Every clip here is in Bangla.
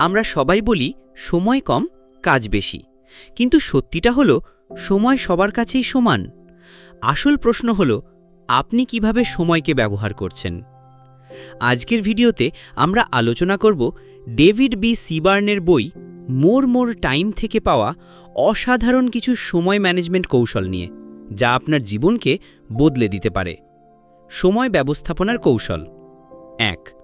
আমরা সবাই বলি সময় কম, কাজ বেশি। কিন্তু সত্যিটা হলো, সময় সবার কাছেই সমান। আসল প্রশ্ন হলো, আপনি কীভাবে সময়কে ব্যবহার করছেন? আজকের ভিডিওতে আমরা আলোচনা করব ডেভিড বি সিবার্নের বই, মোর মোর টাইম থেকে পাওয়া অসাধারণ কিছু সময় ম্যানেজমেন্ট কৌশল নিয়ে, যা আপনার জীবনকে বদলে দিতে পারে। সময় ব্যবস্থাপনার কৌশল। এক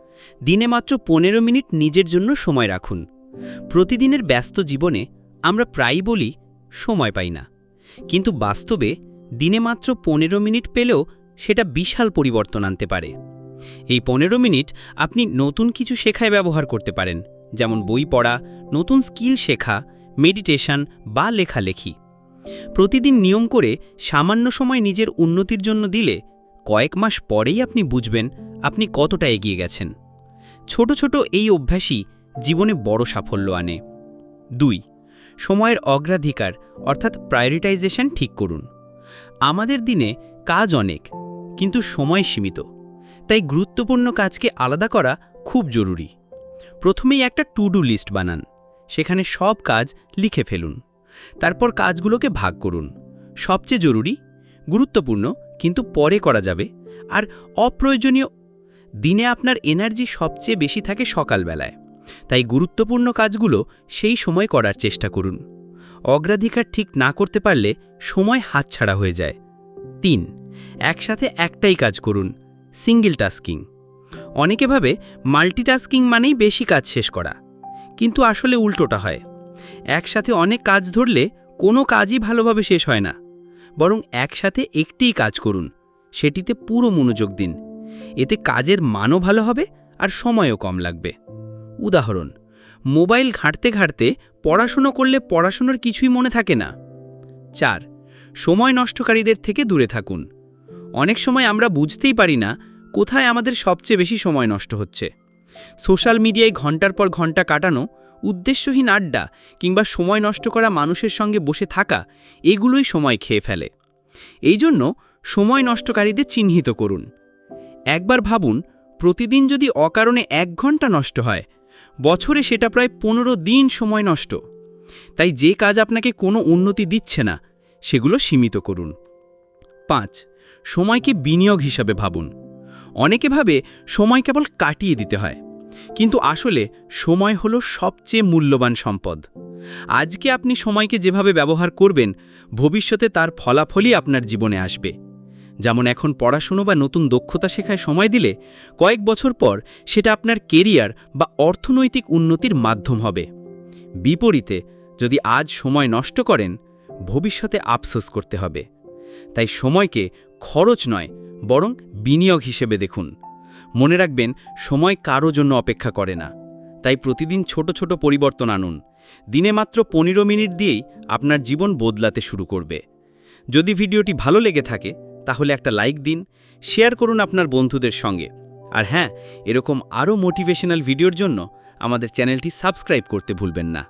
দিনে মাত্র পনেরো মিনিট নিজের জন্য সময় রাখুন। প্রতিদিনের ব্যস্ত জীবনে আমরা প্রায়ই বলি, সময় পাই না। কিন্তু বাস্তবে দিনে মাত্র পনেরো মিনিট পেলেও সেটা বিশাল পরিবর্তন আনতে পারে। এই পনেরো মিনিট আপনি নতুন কিছু শেখায় ব্যবহার করতে পারেন, যেমন বই পড়া, নতুন স্কিল শেখা, মেডিটেশন বা লেখালেখি। প্রতিদিন নিয়ম করে সামান্য সময় নিজের উন্নতির জন্য দিলে কয়েক মাস পরেই আপনি বুঝবেন আপনি কতটা এগিয়ে গেছেন। ছোট ছোট এই অভ্যাসই জীবনে বড় সাফল্য আনে। দুই, সময়ের অগ্রাধিকার, অর্থাৎ প্রায়োরিটাইজেশন ঠিক করুন। আমাদের দিনে কাজ অনেক, কিন্তু সময় সীমিত, তাই গুরুত্বপূর্ণ কাজকে আলাদা করা খুব জরুরি। প্রথমেই একটা টু ডু লিস্ট বানান, সেখানে সব কাজ লিখে ফেলুন। তারপর কাজগুলোকে ভাগ করুন। সবচেয়ে জরুরি, গুরুত্বপূর্ণ, কিন্তু পরে করা যাবে, আর অপ্রয়োজনীয় দিনে আপনার এনার্জি সবচেয়ে বেশি থাকে সকালবেলায়। তাই গুরুত্বপূর্ণ কাজগুলো সেই সময় করার চেষ্টা করুন। অগ্রাধিকার ঠিক না করতে পারলে সময় হাতছাড়া হয়ে যায়। তিন, একসাথে একটাই কাজ করুন সিঙ্গেল টাস্কিং অনেকে ভাবে মাল্টিটাস্কিং মানেই বেশি কাজ শেষ করা, কিন্তু আসলে উল্টোটা হয়। একসাথে অনেক কাজ ধরলে কোনো কাজই ভালোভাবে শেষ হয় না, বরং একসাথে একটিই কাজ করুন, সেটিতে পুরো মনোযোগ দিন। এতে কাজের মানও ভালো হবে আর সময়ও কম লাগবে। উদাহরণ, মোবাইল ঘাঁটতে ঘাঁটতে পড়াশুনো করলে পড়াশুনোর কিছুই মনে থাকে না। চার, সময় নষ্টকারীদের থেকে দূরে থাকুন। অনেক সময় আমরা বুঝতেই পারি না কোথায় আমাদের সবচেয়ে বেশি সময় নষ্ট হচ্ছে। সোশ্যাল মিডিয়ায় ঘণ্টার পর ঘণ্টা কাটানো, উদ্দেশ্যহীন আড্ডা কিংবা সময় নষ্ট করা মানুষের সঙ্গে বসে থাকা, এগুলোই সময় খেয়ে ফেলে। এই জন্য সময় নষ্টকারীদের চিহ্নিত করুন। একবার ভাবুন, প্রতিদিন যদি অকারণে এক ঘণ্টা নষ্ট হয়, বছরে সেটা প্রায় পনেরো দিন সময় নষ্ট। তাই যে কাজ আপনাকে কোনো উন্নতি দিচ্ছে না, সেগুলো সীমিত করুন। পাঁচ, সময়কে বিনিয়োগ হিসাবে ভাবুন। অনেকে ভাবে সময় কেবল কাটিয়ে দিতে হয়, কিন্তু আসলে সময় হলো সবচেয়ে মূল্যবান সম্পদ। আজকে আপনি সময়কে যেভাবে ব্যবহার করবেন, ভবিষ্যতে তার ফলাফলই আপনার জীবনে আসবে। যেমন এখন পড়াশুনো বা নতুন দক্ষতা শেখায় সময় দিলে কয়েক বছর পর সেটা আপনার কেরিয়ার বা অর্থনৈতিক উন্নতির মাধ্যম হবে। বিপরীতে, যদি আজ সময় নষ্ট করেন, ভবিষ্যতে আফসোস করতে হবে। তাই সময়কে খরচ নয়, বরং বিনিয়োগ হিসেবে দেখুন। মনে রাখবেন, সময় কারও জন্য অপেক্ষা করে না। তাই প্রতিদিন ছোট ছোট পরিবর্তন আনুন। দিনে মাত্র পনেরো মিনিট দিয়েই আপনার জীবন বদলাতে শুরু করবে। যদি ভিডিওটি ভালো লেগে থাকে তাহলে একটা লাইক দিন, শেয়ার করুন আপনার বন্ধুদের সঙ্গে। আর হ্যাঁ এরকম আরও মোটিভেশনাল ভিডিওর জন্য আমাদের চ্যানেলটি সাবস্ক্রাইব করতে ভুলবেন না।